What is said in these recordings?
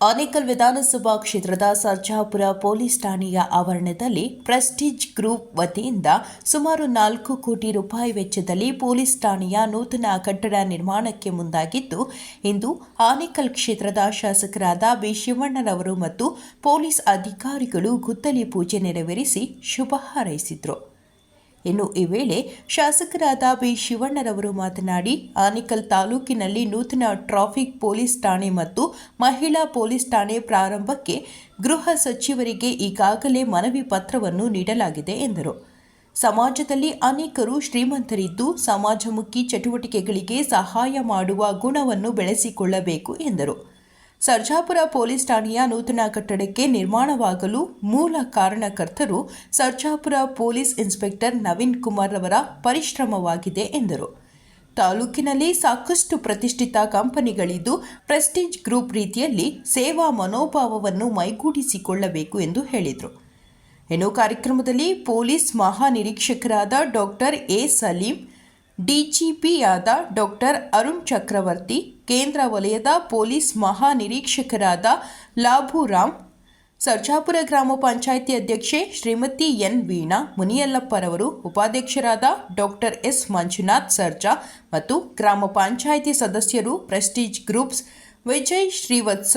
ಆನೇಕಲ್ ವಿಧಾನಸಭಾ ಕ್ಷೇತ್ರದ ಸರ್ಜಾಪುರ ಪೊಲೀಸ್ ಠಾಣೆಯ ಆವರಣದಲ್ಲಿ ಪ್ರೆಸ್ಟೀಜ್ ಗ್ರೂಪ್ ವತಿಯಿಂದ ಸುಮಾರು ನಾಲ್ಕು ಕೋಟಿ ರೂಪಾಯಿ ವೆಚ್ಚದಲ್ಲಿ ಪೊಲೀಸ್ ಠಾಣೆಯ ನೂತನ ಕಟ್ಟಡ ನಿರ್ಮಾಣಕ್ಕೆ ಮುಂದಾಗಿದ್ದು, ಇಂದು ಆನೇಕಲ್ ಕ್ಷೇತ್ರದ ಶಾಸಕರಾದ ಬಿ ಶಿವಣ್ಣರವರು ಮತ್ತು ಪೊಲೀಸ್ ಅಧಿಕಾರಿಗಳು ಗುದ್ದಲಿ ಪೂಜೆ ನೆರವೇರಿಸಿ ಶುಭ ಹಾರೈಸಿದರು. ಇನ್ನು ಈ ವೇಳೆ ಶಾಸಕರಾದ ಬಿ ಶಿವಣ್ಣರವರು ಮಾತನಾಡಿ, ಆನಿಕಲ್ ತಾಲೂಕಿನಲ್ಲಿ ನೂತನ ಟ್ರಾಫಿಕ್ ಪೊಲೀಸ್ ಠಾಣೆ ಮತ್ತು ಮಹಿಳಾ ಪೊಲೀಸ್ ಠಾಣೆ ಪ್ರಾರಂಭಕ್ಕೆ ಗೃಹ ಸಚಿವರಿಗೆ ಈಗಾಗಲೇ ಮನವಿ ಪತ್ರವನ್ನು ನೀಡಲಾಗಿದೆ ಎಂದರು. ಸಮಾಜದಲ್ಲಿ ಅನೇಕರು ಶ್ರೀಮಂತರಿದ್ದು ಸಮಾಜಮುಖಿ ಚಟುವಟಿಕೆಗಳಿಗೆ ಸಹಾಯ ಮಾಡುವ ಗುಣವನ್ನು ಬೆಳೆಸಿಕೊಳ್ಳಬೇಕು ಎಂದರು. ಸರ್ಜಾಪುರ ಪೊಲೀಸ್ ಠಾಣೆಯ ನೂತನ ಕಟ್ಟಡಕ್ಕೆ ನಿರ್ಮಾಣವಾಗಲು ಮೂಲ ಕಾರಣಕರ್ತರು ಸರ್ಜಾಪುರ ಪೊಲೀಸ್ ಇನ್ಸ್ಪೆಕ್ಟರ್ ನವೀನ್ ಕುಮಾರ್ ಅವರ ಪರಿಶ್ರಮವಾಗಿದೆ ಎಂದರು. ತಾಲೂಕಿನಲ್ಲಿ ಸಾಕಷ್ಟು ಪ್ರತಿಷ್ಠಿತ ಕಂಪನಿಗಳಿದ್ದು, ಪ್ರೆಸ್ಟೀಜ್ ಗ್ರೂಪ್ ರೀತಿಯಲ್ಲಿ ಸೇವಾ ಮನೋಭಾವವನ್ನು ಮೈಗೂಡಿಸಿಕೊಳ್ಳಬೇಕು ಎಂದು ಹೇಳಿದರು. ಇನ್ನು ಕಾರ್ಯಕ್ರಮದಲ್ಲಿ ಪೊಲೀಸ್ ಮಹಾನಿರೀಕ್ಷಕರಾದ ಡಾಕ್ಟರ್ ಎ ಸಲೀಂ, ಡಿಜಿಪಿಯಾದ ಡಾಕ್ಟರ್ ಅರುಣ್ ಚಕ್ರವರ್ತಿ ಕೇಂದ್ರ ವಲಯದ ಪೊಲೀಸ್ ಮಹಾನಿರೀಕ್ಷಕರಾದ ಲಾಭುರಾಮ್ ಸರ್ಜಾಪುರ ಗ್ರಾಮ ಪಂಚಾಯಿತಿ ಅಧ್ಯಕ್ಷೆ ಶ್ರೀಮತಿ ಎನ್ ವೀಣಾ, ಮುನಿಯಲ್ಲಪ್ಪರವರು, ಉಪಾಧ್ಯಕ್ಷರಾದ ಡಾಕ್ಟರ್ ಎಸ್ ಮಂಜುನಾಥ್ ಸರ್ಜಾ ಮತ್ತು ಗ್ರಾಮ ಪಂಚಾಯಿತಿ ಸದಸ್ಯರು, Prestige groups, Vijay Srivatsa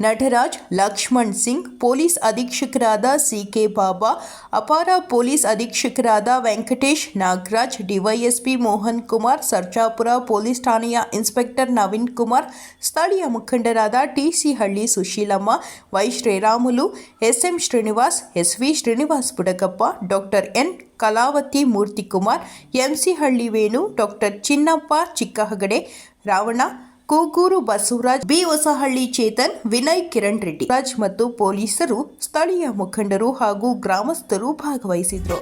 Nataraj, Lakshman Singh, police ಅಧೀಕ್ಷಕರಾದ C K Baba, ಅಪಾರ ಪೊಲೀಸ್ ಅಧೀಕ್ಷಕರಾದ ವೆಂಕಟೇಶ್ ನಾಗರಾಜ್ ಡಿವೈಎಸ್ಪಿ ಮೋಹನ್ ಕುಮಾರ್, ಸರ್ಜಾಪುರ ಪೊಲೀಸ್ ಠಾಣೆಯ ಇನ್ಸ್ಪೆಕ್ಟರ್ ನವೀನ್ ಕುಮಾರ್, ಸ್ಥಳೀಯ ಮುಖಂಡರಾದ T C Halli Sushilamma, Y Sriramulu SM Srinivas SV Srinivas Budakappa, doctor N Kalavathi Murthykumar MC Halli Venu, doctor Chinnappa Chikkahagade, Ravana Kuguru Basavaraj B Hosahalli Chetan Vinay Kiran Reddy Raj ಮತ್ತು ಪೊಲೀಸರು ಸ್ಥಳೀಯ ಮುಖಂಡರು ಹಾಗೂ ಗ್ರಾಮಸ್ಥರು ಭಾಗವಹಿಸಿದ್ರು.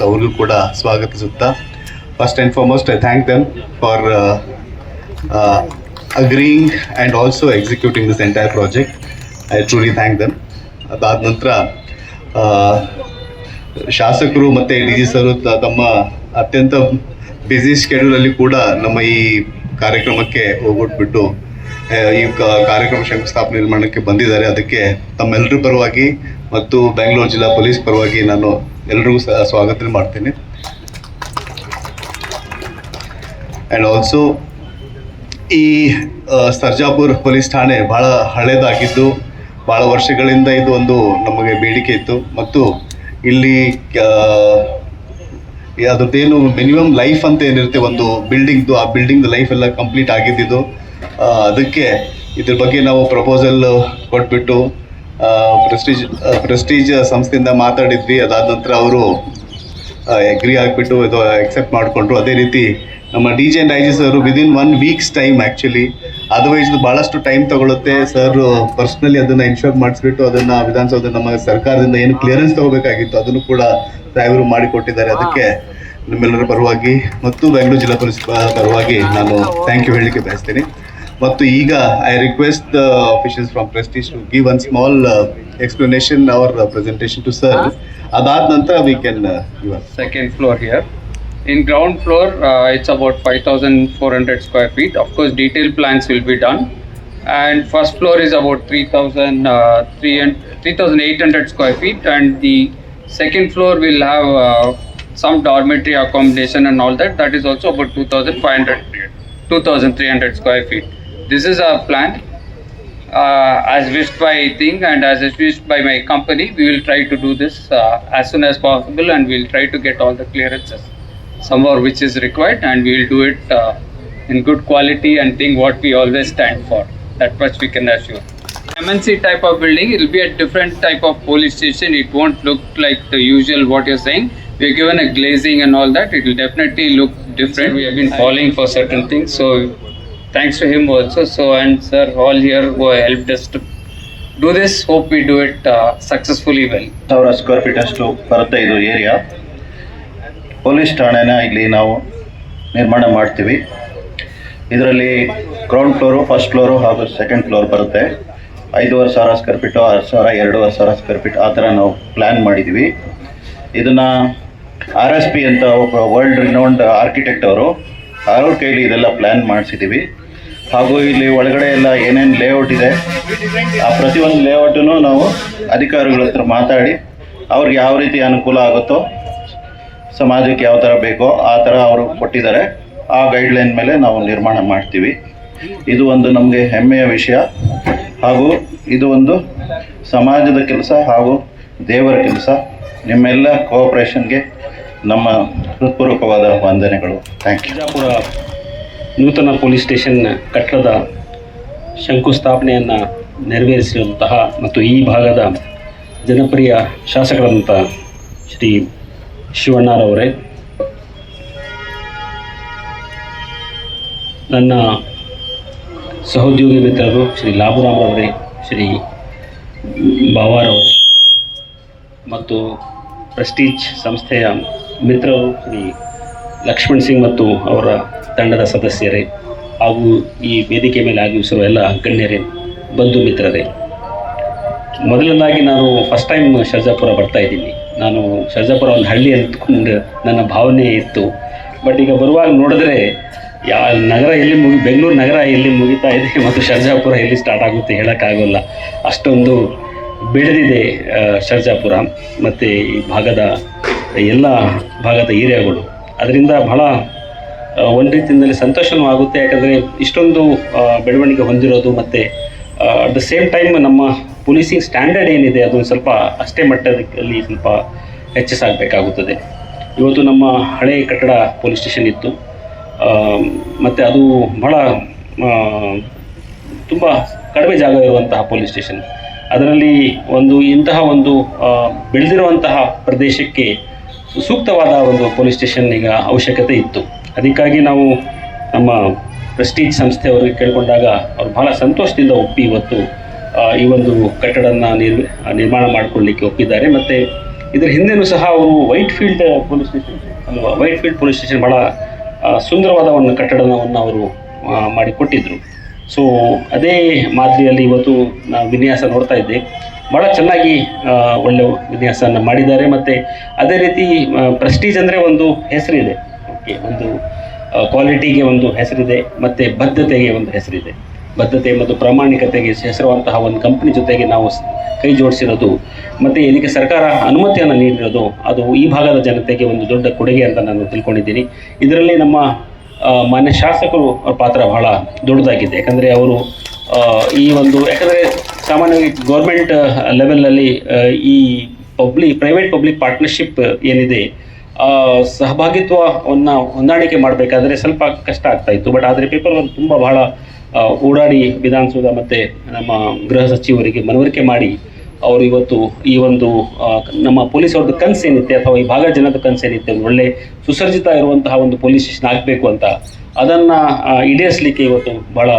Bearers ಅವ್ರಿಗೂ ಕೂಡ ಸ್ವಾಗತಿಸುತ್ತಾ. First and foremost I thank them for agreeing and also executing this entire project I truly thank them ಅದಾದ ನಂತರ ಶಾಸಕರು ಮತ್ತು ಡಿ ಜಿ ಸರ್ ತಮ್ಮ ಅತ್ಯಂತ ಬ್ಯುಸಿ ಶೆಡ್ಯೂಲಲ್ಲಿ ಕೂಡ ನಮ್ಮ ಈ ಕಾರ್ಯಕ್ರಮಕ್ಕೆ ಹೋಗ್ಬಿಟ್ಬಿಟ್ಟು ಈ ಕಾರ್ಯಕ್ರಮ ಶಂಕುಸ್ಥಾಪನೆ ನಿರ್ಮಾಣಕ್ಕೆ ಬಂದಿದ್ದಾರೆ. ಅದಕ್ಕೆ ತಮ್ಮೆಲ್ಲರ ಪರವಾಗಿ ಮತ್ತು ಬೆಂಗಳೂರು ಜಿಲ್ಲಾ ಪೊಲೀಸ್ ಪರವಾಗಿ ನಾನು ಎಲ್ರಿಗೂ ಸ್ವಾಗತ ಮಾಡ್ತೀನಿ. ಆ್ಯಂಡ್ ಆಲ್ಸೋ ಈ ಸರ್ಜಾಪುರ್ ಪೊಲೀಸ್ ಠಾಣೆ ಭಾಳ ಹಳೇದಾಗಿದ್ದು ಭಾಳ ವರ್ಷಗಳಿಂದ ಇದು ಒಂದು ನಮಗೆ ಬೇಡಿಕೆ ಇತ್ತು. ಮತ್ತು ಇಲ್ಲಿ ಅದ್ರದ್ದೇನು ಮಿನಿಮಮ್ ಲೈಫ್ ಅಂತ ಏನಿರುತ್ತೆ, ಒಂದು ಬಿಲ್ಡಿಂಗ್ದು ಆ ಬಿಲ್ಡಿಂಗ್ದು ಲೈಫ್ ಎಲ್ಲ ಕಂಪ್ಲೀಟ್ ಆಗಿದ್ದಿದ್ದು ಅದಕ್ಕೆ ಇದ್ರ ಬಗ್ಗೆ ನಾವು ಪ್ರಪೋಸಲ್ ಕೊಟ್ಬಿಟ್ಟು ಪ್ರೆಸ್ಟೀಜ್ ಪ್ರೆಸ್ಟೀಜ್ ಸಂಸ್ಥೆಯಿಂದ ಮಾತಾಡಿದ್ವಿ. ಅದಾದ ನಂತರ ಅವರು ಎಗ್ರಿ ಆಗಿಬಿಟ್ಟು ಇದು ಎಕ್ಸೆಪ್ಟ್ ಮಾಡಿಕೊಂಡ್ರು. ಅದೇ ರೀತಿ ನಮ್ಮ D J and sir within one weeks time actually otherwise ಭಾಳಷ್ಟು ಟೈಮ್ ತಗೊಳುತ್ತೆ. ಸರ್ ಪರ್ಸ್ನಲಿ ಅದನ್ನು ಇನ್ಶೂರ್ ಮಾಡಿಸ್ಬಿಟ್ಟು ಅದನ್ನು ವಿಧಾನಸೌಧ ನಮ್ಮ ಸರ್ಕಾರದಿಂದ ಏನು ಕ್ಲಿಯರೆನ್ಸ್ ತಗೋಬೇಕಾಗಿತ್ತು ಅದನ್ನು ಕೂಡ ಡ್ರೈವರು ಮಾಡಿಕೊಟ್ಟಿದ್ದಾರೆ. ಅದಕ್ಕೆ ನಿಮ್ಮೆಲ್ಲರ ಪರವಾಗಿ ಮತ್ತು ಬೆಂಗಳೂರು ಜಿಲ್ಲಾ ಪೊಲೀಸ್ ಪರವಾಗಿ ನಾನು ಥ್ಯಾಂಕ್ ಯು ಹೇಳಲಿಕ್ಕೆ ಬಯಸ್ತೀನಿ. ಮತ್ತು ಈಗ I request the officials from Prestige to give one small explanation our presentation to sir ಅದಾದ ನಂತರ we can give second floor here. In ground floor, uh, it's about 5,400 square feet. Of course, detailed plans will be done. And first floor is about 3,000, uh, 3,800 square feet. And the second floor will have uh, some dormitory accommodation and all that. That is also about 2,500, 2,300 square feet. This is our plan uh, as wished by Thing and as wished by my company, we will try to do this uh, as soon as possible and we'll try to get all the clearances somewhere which is required and we will do it uh, in good quality and think what we always stand for. That much we can assure. MNC type of building, it will be a different type of police station. It won't look like the usual what you're saying. We're given a glazing and all that. It will definitely look different. We have been falling for certain things. So thanks to him also. So and sir, all here who helped us to do this. Hope we do it uh, successfully well. ಸಾವಿರ square feet ಅಷ್ಟು ಬರುತ್ತೆ ಇದು area police ಠಾಣೆನ ಇಲ್ಲಿ ನಾವು ನಿರ್ಮಾಣ ಮಾಡ್ತೀವಿ ಇದರಲ್ಲಿ ground floor first floor ಹಾಗೂ ಸೆಕೆಂಡ್ ಫ್ಲೋರ್ ಬರುತ್ತೆ ಐದೂವರೆ ಸಾವಿರ ಸ್ಕ್ವೇರ್ ಫೀಟು ಆರು ಸಾವಿರ ಎರಡೂವರೆ ಸಾವಿರ ಸ್ಕ್ವೇರ್ ಫೀಟ್ ಆ ಥರ ನಾವು ಪ್ಲ್ಯಾನ್ ಮಾಡಿದ್ದೀವಿ ಇದನ್ನು ಆರ್ ಎಸ್ ಪಿ ಅಂತ ಒಬ್ಬ ವರ್ಲ್ಡ್ ರಿನೌಂಡ್ ಆರ್ಕಿಟೆಕ್ಟ್ ಅವರು ಅವ್ರ ಕೈಲಿ ಇದೆಲ್ಲ ಪ್ಲ್ಯಾನ್ ಮಾಡಿಸಿದ್ದೀವಿ ಹಾಗೂ ಇಲ್ಲಿ ಒಳಗಡೆ ಎಲ್ಲ ಏನೇನು ಲೇಔಟ್ ಇದೆ, ಆ ಪ್ರತಿಯೊಂದು ಲೇಔಟನ್ನು ನಾವು ಅಧಿಕಾರಿಗಳ ಹತ್ರ ಮಾತಾಡಿ, ಅವ್ರಿಗೆ ಯಾವ ರೀತಿ ಅನುಕೂಲ ಆಗುತ್ತೋ, ಸಮಾಜಕ್ಕೆ ಯಾವ ಥರ ಬೇಕೋ ಆ ಥರ ಅವರು ಕೊಟ್ಟಿದ್ದಾರೆ. ಆ ಗೈಡ್ಲೈನ್ ಮೇಲೆ ನಾವು ನಿರ್ಮಾಣ ಮಾಡ್ತೀವಿ. ಇದು ಒಂದು ನಮಗೆ ಹೆಮ್ಮೆಯ ವಿಷಯ. ಹಾಗೂ ಇದು ಒಂದು ಸಮಾಜದ ಕೆಲಸ ಹಾಗೂ ದೇವರ ಕೆಲಸ. ನಿಮ್ಮೆಲ್ಲ ಕೋಆಪ್ರೇಷನ್ಗೆ ನಮ್ಮ ಹೃತ್ಪೂರ್ವಕವಾದ ವಂದನೆಗಳು. ಥ್ಯಾಂಕ್ ಯು ಬಿಜಾಪುರ ನೂತನ ಪೊಲೀಸ್ ಸ್ಟೇಷನ್ ಕಟ್ಟಡದ ಶಂಕುಸ್ಥಾಪನೆಯನ್ನು ನೆರವೇರಿಸಿರುವಂತಹ ಮತ್ತು ಈ ಭಾಗದ ಜನಪ್ರಿಯ ಶಾಸಕರಾದಂಥ ಶ್ರೀ ಶಿವಣ್ಣರವರೇ ನನ್ನ ಸಹೋದ್ಯೋಗಿ ಮಿತ್ರರು ಶ್ರೀ ಲಾಭುರಾಮ್ರವರೇ ಶ್ರೀ ಬಾವಾರವರೇ ಮತ್ತು ಪ್ರೆಸ್ಟೀಜ್ ಸಂಸ್ಥೆಯ ಮಿತ್ರರು ಶ್ರೀ ಲಕ್ಷ್ಮಣ್ ಸಿಂಗ್ ಮತ್ತು ಅವರ ತಂಡದ ಸದಸ್ಯರೇ ಹಾಗೂ ಈ ವೇದಿಕೆ ಮೇಲೆ ಆಗಮಿಸಿರುವ ಎಲ್ಲ ಗಣ್ಯರೇ, ಬಂಧು ಮಿತ್ರರೇ. ಮೊದಲನೇದಾಗಿ ನಾನು ಫಸ್ಟ್ ಟೈಮ್ ಶರ್ಜಾಪುರ ಬರ್ತಾ ಇದ್ದೀನಿ. ನಾನು ಶರ್ಜಾಪುರ ಒಂದು ಹಳ್ಳಿ ಅಂದ್ಕೊಂಡು ನನ್ನ ಭಾವನೆ ಇತ್ತು. ಬಟ್ ಈಗ ಬರುವಾಗ ನೋಡಿದ್ರೆ, ಯಾ ನಗರ ಎಲ್ಲಿ ಮುಗಿ, ಬೆಂಗಳೂರು ನಗರ ಎಲ್ಲಿ ಮುಗಿತಾ ಇದೆ ಮತ್ತು ಶರ್ಜಾಪುರ ಎಲ್ಲಿ ಸ್ಟಾರ್ಟ್ ಆಗುತ್ತೆ ಹೇಳೋಕ್ಕಾಗೋಲ್ಲ. ಅಷ್ಟೊಂದು ಬೆಳೆದಿದೆ ಶರ್ಜಾಪುರ ಮತ್ತು ಈ ಭಾಗದ ಎಲ್ಲ ಭಾಗದ ಏರಿಯಾಗಳು. ಅದರಿಂದ ಬಹಳ ಒಂದು ರೀತಿಯಲ್ಲಿ ಸಂತೋಷವೂ ಆಗುತ್ತೆ. ಯಾಕಂದರೆ ಇಷ್ಟೊಂದು ಬೆಳವಣಿಗೆ ಹೊಂದಿರೋದು ಮತ್ತು ಅಟ್ ದ ಸೇಮ್ ಟೈಮ್ ನಮ್ಮ ಪೊಲೀಸಿಂಗ್ ಸ್ಟ್ಯಾಂಡರ್ಡ್ ಏನಿದೆ, ಅದೊಂದು ಸ್ವಲ್ಪ ಅಷ್ಟೇ ಮಟ್ಟದಲ್ಲಿ ಸ್ವಲ್ಪ ಹೆಚ್ಚಿಸಾಗಬೇಕಾಗುತ್ತದೆ ಇವತ್ತು ನಮ್ಮ ಹಳೆ ಕಟ್ಟಡ ಪೊಲೀಸ್ ಸ್ಟೇಷನ್ ಇತ್ತು. ಮತ್ತು ಅದು ಬಹಳ ತುಂಬ ಕಡಿಮೆ ಜಾಗ ಇರುವಂತಹ ಪೊಲೀಸ್ ಸ್ಟೇಷನ್. ಅದರಲ್ಲಿ ಒಂದು ಇಂತಹ ಒಂದು ಬೆಳೆದಿರುವಂತಹ ಪ್ರದೇಶಕ್ಕೆ ಸೂಕ್ತವಾದ ಒಂದು ಪೊಲೀಸ್ ಸ್ಟೇಷನ್ ಈಗ ಅವಶ್ಯಕತೆ ಇತ್ತು. ಅದಕ್ಕಾಗಿ ನಾವು ನಮ್ಮ ಪ್ರೆಸ್ಟೀಜ್ ಸಂಸ್ಥೆಯವರಿಗೆ ಕೇಳಿಕೊಂಡಾಗ ಅವರು ಬಹಳ ಸಂತೋಷದಿಂದ ಒಪ್ಪಿ ಇವತ್ತು ಈ ಒಂದು ಕಟ್ಟಡನ ನಿರ್ ನಿರ್ಮಾಣ ಮಾಡಿಕೊಳ್ಳಿಕ್ಕೆ ಒಪ್ಪಿದ್ದಾರೆ. ಮತ್ತು ಇದರ ಹಿಂದೆನೂ ಸಹ ಅವರು ವೈಟ್ ಫೀಲ್ಡ್ ಪೊಲೀಸ್ ಸ್ಟೇಷನ್, ಅಲ್ವಾ, ವೈಟ್ ಫೀಲ್ಡ್ ಪೊಲೀಸ್ ಸ್ಟೇಷನ್ ಭಾಳ ಸುಂದರವಾದ ಒಂದು ಕಟ್ಟಡವನ್ನು ಅವರು ಮಾಡಿಕೊಟ್ಟಿದ್ದರು ಸೊ ಅದೇ ಮಾದರಿಯಲ್ಲಿ ಇವತ್ತು ನಾವು ವಿನ್ಯಾಸ ನೋಡ್ತಾ ಇದ್ದೆ. ಭಾಳ ಚೆನ್ನಾಗಿ ಒಳ್ಳೆ ವಿನ್ಯಾಸವನ್ನು ಮಾಡಿದ್ದಾರೆ. ಮತ್ತು ಅದೇ ರೀತಿ ಪ್ರೆಸ್ಟೀಜ್ ಅಂದರೆ ಒಂದು ಹೆಸರಿದೆ. ಒಂದು ಕ್ವಾಲಿಟಿಗೆ ಒಂದು ಹೆಸರಿದೆ, ಮತ್ತು ಬದ್ಧತೆಗೆ ಒಂದು ಹೆಸರಿದೆ. ಬದ್ಧತೆ ಮತ್ತು ಪ್ರಾಮಾಣಿಕತೆಗೆ ಹೆಸರುವಂತಹ ಒಂದು ಕಂಪ್ನಿ ಜೊತೆಗೆ ನಾವು ಕೈ ಜೋಡಿಸಿರೋದು, ಮತ್ತು ಇದಕ್ಕೆ ಸರ್ಕಾರ ಅನುಮತಿಯನ್ನು ನೀಡಿರೋದು, ಅದು ಈ ಭಾಗದ ಜನತೆಗೆ ಒಂದು ದೊಡ್ಡ ಕೊಡುಗೆ ಅಂತ ನಾನು ತಿಳ್ಕೊಂಡಿದ್ದೀನಿ. ಇದರಲ್ಲಿ ನಮ್ಮ ಮಾನ್ಯ ಶಾಸಕರು ಅವ್ರ ಪಾತ್ರ ಬಹಳ ದೊಡ್ಡದಾಗಿದೆ. ಯಾಕಂದರೆ ಅವರು ಈ ಒಂದು, ಯಾಕಂದರೆ ಸಾಮಾನ್ಯವಾಗಿ ಗೌರ್ಮೆಂಟ್ ಲೆವೆಲಲ್ಲಿ ಈ ಪಬ್ಲಿಕ್ ಪ್ರೈವೇಟ್ ಪಬ್ಲಿಕ್ ಪಾರ್ಟ್ನರ್ಶಿಪ್ ಏನಿದೆ ಸಹಭಾಗಿತ್ವವನ್ನು ಹೊಂದಾಣಿಕೆ ಮಾಡಬೇಕಾದ್ರೆ ಸ್ವಲ್ಪ ಕಷ್ಟ ಆಗ್ತಾ ಇತ್ತು. ಬಟ್ ಆದರೆ ಪೇಪರ್ ಒಂದು ತುಂಬ ಬಹಳ ಓಡಾಡಿ ವಿಧಾನಸೌಧ ಮತ್ತು ನಮ್ಮ ಗೃಹ ಸಚಿವರಿಗೆ ಮನವರಿಕೆ ಮಾಡಿ ಅವರು ಇವತ್ತು ಈ ಒಂದು ನಮ್ಮ ಪೊಲೀಸ್ ಅವ್ರದ್ದು ಕನಸು ಏನಿತ್ತೆ ಅಥವಾ ಈ ಭಾಗ ಜನದ ಕನಸು ಏನಿತ್ತೆ ಒಂದು ಒಳ್ಳೆ ಸುಸರ್ಜಿತ ಇರುವಂತಹ ಒಂದು ಪೊಲೀಸ್ ಸ್ಟೇಷನ್ ಆಗಬೇಕು ಅಂತ, ಅದನ್ನು ಈಡೇರಿಸಲಿಕ್ಕೆ ಇವತ್ತು ಭಾಳ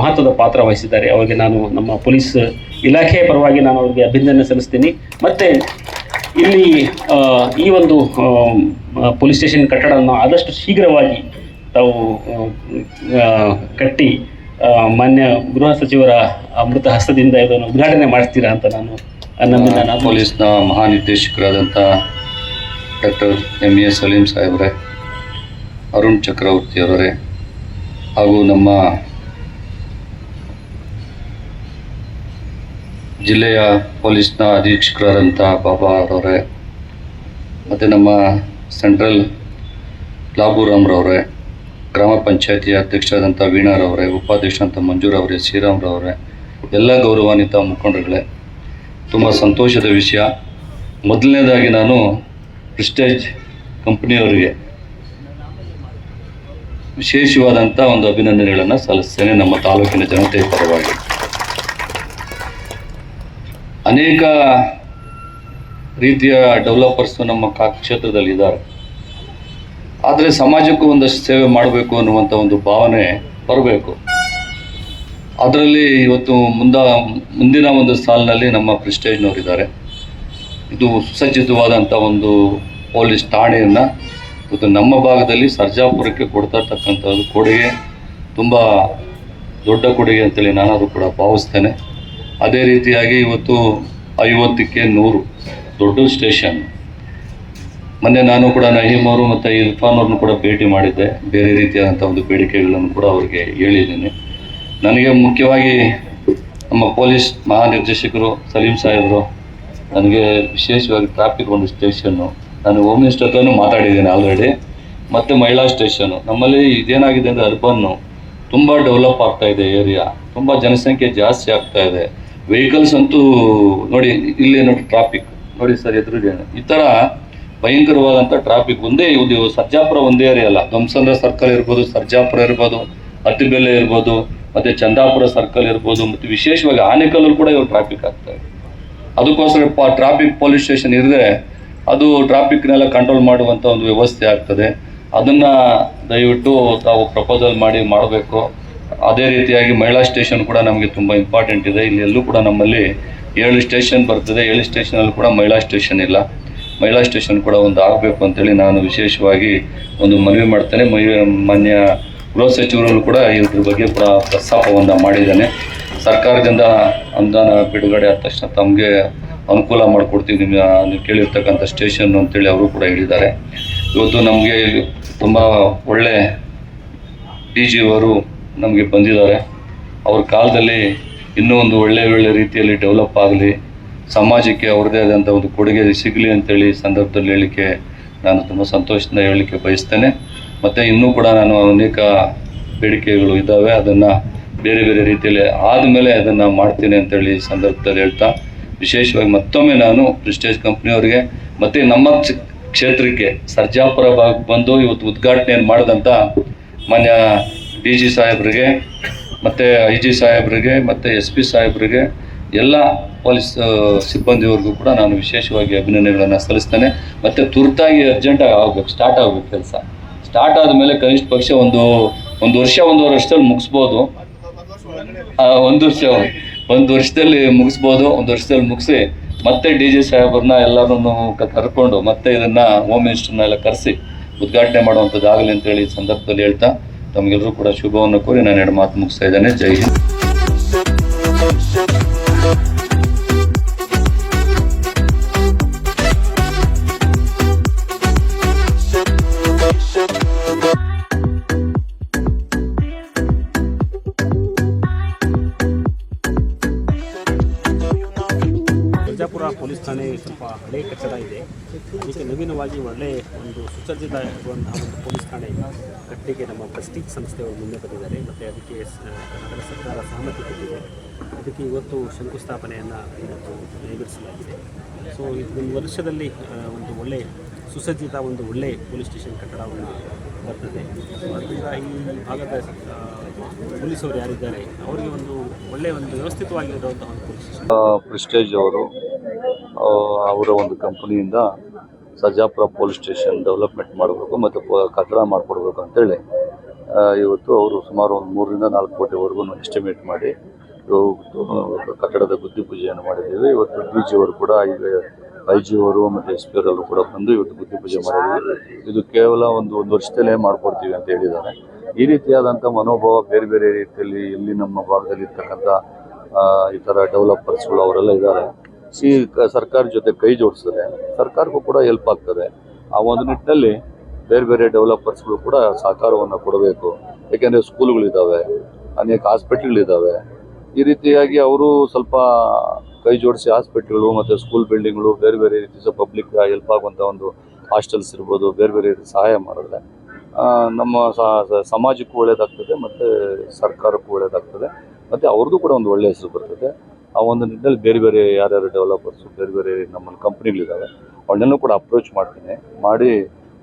ಮಹತ್ವದ ಪಾತ್ರ ವಹಿಸಿದ್ದಾರೆ. ಅವರಿಗೆ ನಾನು ನಮ್ಮ ಪೊಲೀಸ್ ಇಲಾಖೆಯ ಪರವಾಗಿ ನಾನು ಅವರಿಗೆ ಅಭಿನಂದನೆ ಸಲ್ಲಿಸ್ತೀನಿ. ಮತ್ತು ಇಲ್ಲಿ ಈ ಒಂದು ಪೊಲೀಸ್ ಸ್ಟೇಷನ್ ಕಟ್ಟಡವನ್ನು ಆದಷ್ಟು ಶೀಘ್ರವಾಗಿ ತಾವು ಕಟ್ಟಿ ಮಾನ್ಯ ಗೃಹ ಸಚಿವರ ಅಮೃತ ಹಸ್ತದಿಂದ ಇದನ್ನು ಉದ್ಘಾಟನೆ ಮಾಡ್ತೀರಾ ಅಂತ ನಾನು ನಮ್ಮಿಂದ ನಾನು ಪೊಲೀಸ್ನ ಮಹಾನಿರ್ದೇಶಕರಾದಂಥ ಡಾಕ್ಟರ್ ಎಂ ಎ ಸಲೀಂ ಸಾಹೇಬ್ರೆ ಅರುಣ್ ಚಕ್ರವರ್ತಿ ಅವರೇ ಹಾಗೂ ನಮ್ಮ ಜಿಲ್ಲೆಯ ಪೊಲೀಸ್ನ ಅಧೀಕ್ಷಕರಾದಂಥ ಬಾಬಾ ಅವರೇ ಮತ್ತು ನಮ್ಮ ಸೆಂಟ್ರಲ್ ಲಾಬೂರಾಮ್ರವರೇ ಗ್ರಾಮ ಪಂಚಾಯತಿಯ ಅಧ್ಯಕ್ಷರಾದಂಥ ವೀಣಾರವರೇ ಉಪಾಧ್ಯಕ್ಷರಂಥ ಮಂಜೂರವರೇ ಶ್ರೀರಾಮ್ರವರೇ ಎಲ್ಲ ಗೌರವಾನ್ವಿತ ಮುಖಂಡರುಗಳೇ, ತುಂಬ ಸಂತೋಷದ ವಿಷಯ. ಮೊದಲನೇದಾಗಿ ನಾನು ಪ್ರಿಸ್ಟೇಜ್ ಕಂಪ್ನಿಯವರಿಗೆ ವಿಶೇಷವಾದಂಥ ಒಂದು ಅಭಿನಂದನೆಗಳನ್ನು ಸಲ್ಲಿಸ್ತೇನೆ ನಮ್ಮ ತಾಲೂಕಿನ ಜನತೆಯ ಪರವಾಗಿ. ಅನೇಕ ರೀತಿಯ ಡೆವಲಪರ್ಸ್ ನಮ್ಮ ಕಾ ಕ್ಷೇತ್ರದಲ್ಲಿ ಇದ್ದಾರೆ ಆದರೆ ಸಮಾಜಕ್ಕೂ ಒಂದಷ್ಟು ಸೇವೆ ಮಾಡಬೇಕು ಅನ್ನುವಂಥ ಒಂದು ಭಾವನೆ ಬರಬೇಕು. ಅದರಲ್ಲಿ ಇವತ್ತು ಮುಂದ, ಮುಂದಿನ ಒಂದು ಸಾಲಿನಲ್ಲಿ ನಮ್ಮ ಪ್ರಿಸ್ಟೇಜ್ನವರಿದ್ದಾರೆ. ಇದು ಸುಸಜ್ಜಿತವಾದಂಥ ಒಂದು ಪೊಲೀಸ್ ಠಾಣೆಯನ್ನು ಇವತ್ತು ನಮ್ಮ ಭಾಗದಲ್ಲಿ ಸರ್ಜಾಪುರಕ್ಕೆ ಕೊಡ್ತಾ ಇರ್ತಕ್ಕಂಥದ್ದು ಕೊಡುಗೆ, ತುಂಬ ದೊಡ್ಡ ಕೊಡುಗೆ ಅಂತೇಳಿ ನಾನಾದರೂ ಕೂಡ ಭಾವಿಸ್ತೇನೆ. ಅದೇ ರೀತಿಯಾಗಿ ಇವತ್ತು ಐವತ್ತಕ್ಕೆ ನೂರು ದೊಡ್ಡ ಸ್ಟೇಷನ್ ಮೊನ್ನೆ ನಾನು ಕೂಡ ನಹೀಮ್ ಅವರು ಮತ್ತು ಇರ್ಫಾನ್ ಅವ್ರನ್ನು ಕೂಡ ಭೇಟಿ ಮಾಡಿದ್ದೆ. ಬೇರೆ ರೀತಿಯಾದಂಥ ಒಂದು ಬೇಡಿಕೆಗಳನ್ನು ಕೂಡ ಅವರಿಗೆ ಹೇಳಿದ್ದೀನಿ. ನನಗೆ ಮುಖ್ಯವಾಗಿ ನಮ್ಮ ಪೊಲೀಸ್ ಮಹಾನಿರ್ದೇಶಕರು ಸಲೀಂ ಸಾಹೇಬರು, ನನಗೆ ವಿಶೇಷವಾಗಿ ಟ್ರಾಫಿಕ್ ಒಂದು ಸ್ಟೇಷನ್ನು ನಾನು ಹೋಮ್ ಮಿನಿಸ್ಟರ್ ಹತ್ರನೂ ಮಾತಾಡಿದ್ದೀನಿ ಆಲ್ರೆಡಿ ಮತ್ತು ಮಹಿಳಾ ಸ್ಟೇಷನ್ನು ನಮ್ಮಲ್ಲಿ ಇದೇನಾಗಿದೆ ಅಂದರೆ ಅರ್ಬನ್ನು ತುಂಬ ಡೆವಲಪ್ ಆಗ್ತಾ ಇದೆ ಏರಿಯಾ ತುಂಬ ಜನಸಂಖ್ಯೆ ಜಾಸ್ತಿ ಆಗ್ತಾ ಇದೆ. ವೆಹಿಕಲ್ಸ್ ಅಂತೂ ನೋಡಿ, ಇಲ್ಲಿ ನೋಡಿ ಟ್ರಾಫಿಕ್ ನೋಡಿ ಸರ್ ಎದುರಿಗೆ ಈ ಥರ ಭಯಂಕರವಾದಂಥ ಟ್ರಾಫಿಕ್ ಒಂದೇ ಇದು ಸರ್ಜಾಪುರ ಒಂದೇ ಏರಿಯಾ ಅಲ್ಲ. ಧ್ವಂಸಂದ್ರ ಸರ್ಕಲ್ ಇರ್ಬೋದು, ಸರ್ಜಾಪುರ ಇರ್ಬೋದು ಅತ್ತಿಬೆಲೆ ಇರ್ಬೋದು, ಮತ್ತು ಚಂದಾಪುರ ಸರ್ಕಲ್ ಇರ್ಬೋದು, ಮತ್ತು ವಿಶೇಷವಾಗಿ ಆನೆಕಲ್ಲೂ ಕೂಡ ಇವರು ಟ್ರಾಫಿಕ್ ಆಗ್ತಾ ಇದೆ ಅದಕ್ಕೋಸ್ಕರ ಪ ಟ್ರಾಫಿಕ್ ಪೊಲೀಸ್ ಸ್ಟೇಷನ್ ಇರದೆ ಅದು ಟ್ರಾಫಿಕ್ನೆಲ್ಲ ಕಂಟ್ರೋಲ್ ಮಾಡುವಂಥ ಒಂದು ವ್ಯವಸ್ಥೆ ಆಗ್ತದೆ. ಅದನ್ನು ದಯವಿಟ್ಟು ತಾವು ಪ್ರಪೋಸಲ್ ಮಾಡಿ ಮಾಡಬೇಕು. ಅದೇ ರೀತಿಯಾಗಿ ಮಹಿಳಾ ಸ್ಟೇಷನ್ ಕೂಡ ನಮಗೆ ತುಂಬ ಇಂಪಾರ್ಟೆಂಟ್ ಇದೆ. ಇಲ್ಲಿ ಎಲ್ಲೂ ಕೂಡ ನಮ್ಮಲ್ಲಿ ಏಳು ಸ್ಟೇಷನ್ ಬರ್ತದೆ. ಏಳು ಸ್ಟೇಷನಲ್ಲಿ ಕೂಡ ಮಹಿಳಾ ಸ್ಟೇಷನ್ ಇಲ್ಲ. ಮಹಿಳಾ ಸ್ಟೇಷನ್ ಕೂಡ ಒಂದು ಆಗಬೇಕು ಅಂತೇಳಿ ನಾನು ವಿಶೇಷವಾಗಿ ಒಂದು ಮನವಿ ಮಾಡ್ತೇನೆ. ಮಾನ್ಯ ಗೃಹ ಸಚಿವರಲ್ಲೂ ಕೂಡ ಇದ್ರ ಬಗ್ಗೆ ಕೂಡ ಪ್ರಸ್ತಾಪವನ್ನು ಮಾಡಿದ್ದೇನೆ. ಸರ್ಕಾರದಿಂದ ಅನುದಾನ ಬಿಡುಗಡೆ ಆದ ತಕ್ಷಣ ತಮಗೆ ಅನುಕೂಲ ಮಾಡಿಕೊಡ್ತೀವಿ ನಿಮ್ಮ, ನೀವು ಕೇಳಿರ್ತಕ್ಕಂಥ ಸ್ಟೇಷನ್ ಅಂತೇಳಿ ಅವರು ಕೂಡ ಹೇಳಿದ್ದಾರೆ. ಇವತ್ತು ನಮಗೆ ತುಂಬ ಒಳ್ಳೆ ಡಿ ಜಿ ಅವರು ನಮಗೆ ಬಂದಿದ್ದಾರೆ. ಅವ್ರ ಕಾಲದಲ್ಲಿ ಇನ್ನೂ ಒಂದು ಒಳ್ಳೆ ಒಳ್ಳೆ ರೀತಿಯಲ್ಲಿ ಡೆವಲಪ್ ಆಗಲಿ ಸಮಾಜಕ್ಕೆ ಅವ್ರದ್ದೇ ಆದಂಥ ಒಂದು ಕೊಡುಗೆ ಸಿಗಲಿ ಅಂತೇಳಿ ಸಂದರ್ಭದಲ್ಲಿ ಹೇಳಲಿಕ್ಕೆ ನಾನು ತುಂಬ ಸಂತೋಷದಿಂದ ಹೇಳಲಿಕ್ಕೆ ಬಯಸ್ತೇನೆ. ಮತ್ತು ಇನ್ನೂ ಕೂಡ ನಾನು ಅನೇಕ ಬೇಡಿಕೆಗಳು ಇದ್ದಾವೆ. ಅದನ್ನು ಬೇರೆ ಬೇರೆ ರೀತಿಯಲ್ಲಿ ಆದಮೇಲೆ ಅದನ್ನು ಮಾಡ್ತೀನಿ ಅಂತೇಳಿ ಸಂದರ್ಭದಲ್ಲಿ ಹೇಳ್ತಾ, ವಿಶೇಷವಾಗಿ ಮತ್ತೊಮ್ಮೆ ನಾನು ಪ್ರಿಸ್ಟೇಜ್ ಕಂಪ್ನಿಯವರಿಗೆ ಮತ್ತು ನಮ್ಮ ಕ್ಷ- ಕ್ಷೇತ್ರಕ್ಕೆ ಸರ್ಜಾಪುರ ಭಾಗ ಬಂದು ಇವತ್ತು ಉದ್ಘಾಟನೆಯನ್ನು ಮಾಡಿದಂಥ ಮಾನ್ಯ ಡಿ ಜಿ ಸಾಹೇಬ್ರಿಗೆ, ಮತ್ತು ಐ ಜಿ ಸಾಹೇಬ್ರಿಗೆ, ಮತ್ತು ಎಸ್ ಪಿ ಸಾಹೇಬ್ರಿಗೆ ಎಲ್ಲ ಪೊಲೀಸ್ ಸಿಬ್ಬಂದಿವರೆಗೂ ಕೂಡ ನಾನು ವಿಶೇಷವಾಗಿ ಅಭಿನಂದನೆಗಳನ್ನು ಸಲ್ಲಿಸ್ತೇನೆ. ಮತ್ತು ತುರ್ತಾಗಿ ಅರ್ಜೆಂಟಾಗಿ ಆಗಬೇಕು ಸ್ಟಾರ್ಟ್ ಆಗಬೇಕು ಕೆಲಸ. ಸ್ಟಾರ್ಟ್ ಆದಮೇಲೆ ಕನಿಷ್ಠ ಪಕ್ಷ ಒಂದು ಒಂದು ವರ್ಷ ಒಂದೂವರೆ ವರ್ಷದಲ್ಲಿ ಮುಗಿಸ್ಬೋದು. ಒಂದು ವರ್ಷ, ಒಂದು ವರ್ಷದಲ್ಲಿ ಮುಗಿಸ್ಬೋದು, ಒಂದು ವರ್ಷದಲ್ಲಿ ಮುಗಿಸಿ ಮತ್ತೆ ಡಿ ಜೆ ಸಾಹೇಬ್ರನ್ನ ಎಲ್ಲರನ್ನು ಕರ್ಕೊಂಡು ಮತ್ತೆ ಇದನ್ನು ಹೋಮ್ ಮಿನಿಸ್ಟರ್ನ ಎಲ್ಲ ಕರೆಸಿ ಉದ್ಘಾಟನೆ ಮಾಡುವಂಥದ್ದಾಗಲಿ ಅಂತೇಳಿ ಈ ಸಂದರ್ಭದಲ್ಲಿ ಹೇಳ್ತಾ ತಮಗೆಲ್ಲರೂ ಕೂಡ ಶುಭವನ್ನು ಕೋರಿ ನಾನು ಎರಡು ಮಾತು ಮುಗಿಸ್ತಾ ಇದ್ದೇನೆ. ಜೈ ಹಿಂದ್. ಒಂದು ಸುಸಜ್ಜಿತ ಇರುವಂತಹ ಒಂದು ಪೊಲೀಸ್ ಠಾಣೆ ಕಟ್ಟಿಗೆ ನಮ್ಮ ಪ್ರೆಸ್ಟೀಜ್ ಸಂಸ್ಥೆಯವರು ಮುಂದೆ ಬಂದಿದ್ದಾರೆ. ಮತ್ತು ಅದಕ್ಕೆ ಕನ್ನಡ ಸರ್ಕಾರ ಸಹಮತಿ ಕೊಟ್ಟಿದೆ. ಅದಕ್ಕೆ ಇವತ್ತು ಶಂಕುಸ್ಥಾಪನೆಯನ್ನು ಇವತ್ತು ನೆರವೇರಿಸಲಾಗಿದೆ. ಸೊ ಇದು ಒಂದು ವರ್ಷದಲ್ಲಿ ಒಂದು ಒಳ್ಳೆ ಸುಸಜ್ಜಿತ ಒಂದು ಒಳ್ಳೆ ಪೊಲೀಸ್ ಸ್ಟೇಷನ್ ಕಟ್ಟಡವನ್ನು ಬರ್ತದೆ. ಅದರಿಂದ ಈ ಭಾಗದ ಪೊಲೀಸರು ಯಾರಿದ್ದಾರೆ, ಅವರಿಗೆ ಒಂದು ಒಳ್ಳೆಯ ಒಂದು ವ್ಯವಸ್ಥಿತವಾಗಿರುವಂತಹ ಒಂದು ಪೊಲೀಸ್ ಸ್ಟೇಷನ್. ಅವರು ಅವರ ಒಂದು ಕಂಪನಿಯಿಂದ ಸರ್ಜಾಪುರ ಪೊಲೀಸ್ ಸ್ಟೇಷನ್ ಡೆವಲಪ್ಮೆಂಟ್ ಮಾಡಬೇಕು ಮತ್ತು ಕಟ್ಟಡ ಮಾಡಿಕೊಡ್ಬೇಕು ಅಂತೇಳಿ ಇವತ್ತು ಅವರು ಸುಮಾರು ಒಂದು ಮೂರರಿಂದ ನಾಲ್ಕು ಕೋಟಿವರೆಗೂ ಎಸ್ಟಿಮೇಟ್ ಮಾಡಿ ಕಟ್ಟಡದ ಬುದ್ಧಿ ಪೂಜೆಯನ್ನು ಮಾಡಿದ್ದೀವಿ. ಇವತ್ತು ಡಿ ಜಿಯವರು ಕೂಡ, ಈಗ ಐ ಜಿ ಅವರು ಮತ್ತು ಎಸ್ ಪಿ ಅವರೆಲ್ಲರೂ ಕೂಡ ಬಂದು ಇವತ್ತು ಬುದ್ಧಿ ಪೂಜೆ ಮಾಡಿದ್ದೀವಿ. ಇದು ಕೇವಲ ಒಂದು ಒಂದು ವರ್ಷದಲ್ಲೇ ಮಾಡಿಕೊಡ್ತೀವಿ ಅಂತ ಹೇಳಿದ್ದಾರೆ. ಈ ರೀತಿಯಾದಂಥ ಮನೋಭಾವ ಬೇರೆ ಬೇರೆ ರೀತಿಯಲ್ಲಿ ಇಲ್ಲಿ ನಮ್ಮ ಭಾಗದಲ್ಲಿ ಇರ್ತಕ್ಕಂಥ ಈ ಥರ ಡೆವಲಪರ್ಸ್ಗಳು ಅವರೆಲ್ಲ ಇದ್ದಾರೆ. ಸಿ ಸರ್ಕಾರ ಜೊತೆ ಕೈ ಜೋಡಿಸಿದ್ರೆ ಸರ್ಕಾರಕ್ಕೂ ಕೂಡ ಹೆಲ್ಪ್ ಆಗ್ತದೆ. ಆ ಒಂದು ನಿಟ್ಟಿನಲ್ಲಿ ಬೇರೆ ಬೇರೆ ಡೆವಲಪರ್ಸ್ಗಳು ಕೂಡ ಸಹಕಾರವನ್ನು ಕೊಡಬೇಕು. ಏಕೆಂದರೆ ಸ್ಕೂಲ್ಗಳಿದ್ದಾವೆ ಅನೇಕ ಹಾಸ್ಪಿಟ್ಲ್ಗಳಿದ್ದಾವೆ ಈ ರೀತಿಯಾಗಿ ಅವರು ಸ್ವಲ್ಪ ಕೈ ಜೋಡಿಸಿ ಹಾಸ್ಪಿಟ್ಲ್ಗಳು ಮತ್ತು ಸ್ಕೂಲ್ ಬಿಲ್ಡಿಂಗ್ಗಳು ಬೇರೆ ಬೇರೆ ರೀತಿ ಪಬ್ಲಿಕ್ ಹೆಲ್ಪ್ ಆಗುವಂಥ ಒಂದು ಹಾಸ್ಟೆಲ್ಸ್ ಇರ್ಬೋದು, ಬೇರೆ ಬೇರೆ ರೀತಿ ಸಹಾಯ ಮಾಡಿದ್ರೆ ನಮ್ಮ ಸಮಾಜಕ್ಕೂ ಒಳ್ಳೆಯದಾಗ್ತದೆ ಮತ್ತು ಸರ್ಕಾರಕ್ಕೂ ಒಳ್ಳೆಯದಾಗ್ತದೆ ಮತ್ತು ಅವ್ರದ್ದು ಕೂಡ ಒಂದು ಒಳ್ಳೆಯ ಹೆಸರು ಬರ್ತದೆ. ಆ ಒಂದು ನಿಟ್ಟಿನಲ್ಲಿ ಬೇರೆ ಬೇರೆ ಯಾರ್ಯಾರು ಡೆವಲಪರ್ಸು ಬೇರೆ ಬೇರೆ ನಮ್ಮಲ್ಲಿ ಕಂಪ್ನಿಗಳಿದ್ದಾವೆ ಅವನ್ನೆಲ್ಲೂ ಕೂಡ ಅಪ್ರೋಚ್ ಮಾಡ್ತೀನಿ. ಮಾಡಿ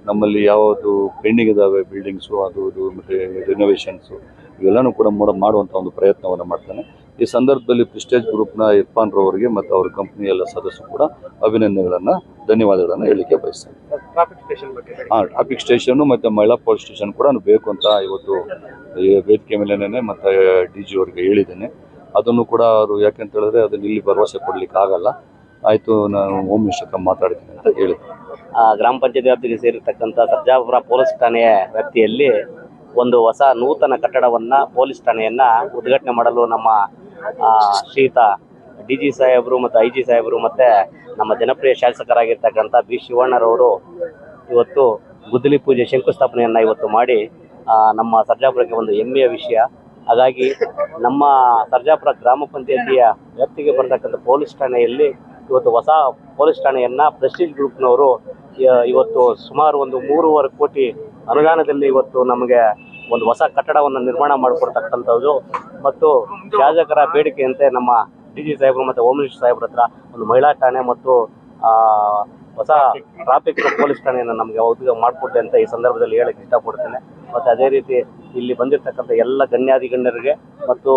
ನಮ್ಮಲ್ಲಿ ಯಾವುದು ಪೆಂಡಿಂಗ್ ಇದ್ದಾವೆ ಬಿಲ್ಡಿಂಗ್ಸು ಅದು ಇದು ಮತ್ತು ರಿನೋವೇಷನ್ಸು ಇವೆಲ್ಲನೂ ಕೂಡ ಮೂಡ ಮಾಡುವಂಥ ಒಂದು ಪ್ರಯತ್ನವನ್ನು ಮಾಡ್ತಾನೆ. ಈ ಸಂದರ್ಭದಲ್ಲಿ ಪ್ರಿಸ್ಟೇಜ್ ಗ್ರೂಪ್ನ ಇರ್ಫಾನ್ ರವರಿಗೆ ಮತ್ತು ಅವ್ರ ಕಂಪ್ನಿ ಎಲ್ಲ ಸದಸ್ಯರು ಕೂಡ ಅಭಿನಂದನೆಗಳನ್ನು ಧನ್ಯವಾದಗಳನ್ನು ಹೇಳಲಿಕ್ಕೆ ಬಯಸ್ತೇನೆ. ಟ್ರಾಫಿಕ್ ಸ್ಟೇಷನ್ ಬಗ್ಗೆ ಹಾಂ ಟ್ರಾಫಿಕ್ ಸ್ಟೇಷನ್ನು ಮತ್ತು ಮಹಿಳಾ ಪೊಲೀಸ್ ಸ್ಟೇಷನ್ ಕೂಡ ಬೇಕು ಅಂತ ಇವತ್ತು ವೇದಿಕೆ ಮೇಲೆ ಮತ್ತು ಡಿ ಜಿ ಅವರಿಗೆ ಹೇಳಿದ್ದೇನೆ. ಅದನ್ನು ಕೂಡ ಅವರು ಯಾಕೆಂತ ಹೇಳಿದ್ರೆ ಅದನ್ನ ಇಲ್ಲಿ ಭರವಸೆ ಕೊಡ್ಲಿಕ್ಕೆ ಆಗಲ್ಲ. ಆಯಿತು ನಾನು ಮಿನಿಸ್ಟರ್ ಹತ್ರ ಮಾತಾಡ್ತೀನಿ ಅಂತ ಹೇಳಿ. ಆ, ಗ್ರಾಮ ಪಂಚಾಯತ್ ವ್ಯಾಪ್ತಿಗೆ ಸೇರಿರ್ತಕ್ಕಂಥ ಸರ್ಜಾಪುರ ಪೊಲೀಸ್ ಠಾಣೆಯ ವ್ಯಾಪ್ತಿಯಲ್ಲಿ ಒಂದು ಹೊಸ ನೂತನ ಕಟ್ಟಡವನ್ನ ಪೊಲೀಸ್ ಠಾಣೆಯನ್ನ ಉದ್ಘಾಟನೆ ಮಾಡಲು ನಮ್ಮ ಆ, ಶ್ರೀಯುತ ಡಿ ಜಿ ಸಾಹೇಬರು ಮತ್ತು ಐ ಜಿ ಸಾಹೇಬರು ಮತ್ತೆ ನಮ್ಮ ಜನಪ್ರಿಯ ಶಾಸಕರಾಗಿರ್ತಕ್ಕಂಥ ಬಿ ಶಿವಣ್ಣರವರು ಇವತ್ತು ಗುದ್ದಲಿ ಪೂಜೆ ಶಂಕುಸ್ಥಾಪನೆಯನ್ನ ಇವತ್ತು ಮಾಡಿ ನಮ್ಮ ಸರ್ಜಾಪುರಕ್ಕೆ ಒಂದು ಹೆಮ್ಮೆಯ ವಿಷಯ. ಹಾಗಾಗಿ ನಮ್ಮ ಸರ್ಜಾಪುರ ಗ್ರಾಮ ಪಂಚಾಯತಿಯ ವ್ಯಾಪ್ತಿಗೆ ಬರತಕ್ಕಂಥ ಪೊಲೀಸ್ ಠಾಣೆಯಲ್ಲಿ ಇವತ್ತು ಹೊಸ ಪೊಲೀಸ್ ಠಾಣೆಯನ್ನ ಪ್ರೆಸ್ಟೀಜ್ ಗ್ರೂಪ್ನವರು ಇವತ್ತು ಸುಮಾರು ಒಂದು ಮೂರುವರೆ ಕೋಟಿ ಅನುದಾನದಲ್ಲಿ ಇವತ್ತು ನಮಗೆ ಒಂದು ಹೊಸ ಕಟ್ಟಡವನ್ನು ನಿರ್ಮಾಣ ಮಾಡಿಕೊಡ್ತಕ್ಕಂಥದ್ದು. ಮತ್ತು ಶಾಸಕರ ಬೇಡಿಕೆಯಂತೆ ನಮ್ಮ ಡಿ ಜಿ ಸಾಹೇಬರು ಮತ್ತು ಹೋಮ್ ಮಿನಿಸ್ಟರ್ ಸಾಹೇಬ್ರ ಹತ್ರ ಒಂದು ಮಹಿಳಾ ಠಾಣೆ ಮತ್ತು ಹೊಸ ಟ್ರಾಫಿಕ್ ಪೊಲೀಸ್ ಠಾಣೆಯನ್ನು ನಮಗೆ ಉದ್ಯೋಗ ಮಾಡಿಕೊಟ್ಟೆ ಅಂತ ಈ ಸಂದರ್ಭದಲ್ಲಿ ಹೇಳಕ್ಕೆ ಇಷ್ಟಪಡ್ತೇನೆ. ಮತ್ತು ಅದೇ ರೀತಿ ಇಲ್ಲಿ ಬಂದಿರತಕ್ಕಂಥ ಎಲ್ಲ ಗಣ್ಯಾಧಿ ಗಣ್ಯರಿಗೆ ಮತ್ತು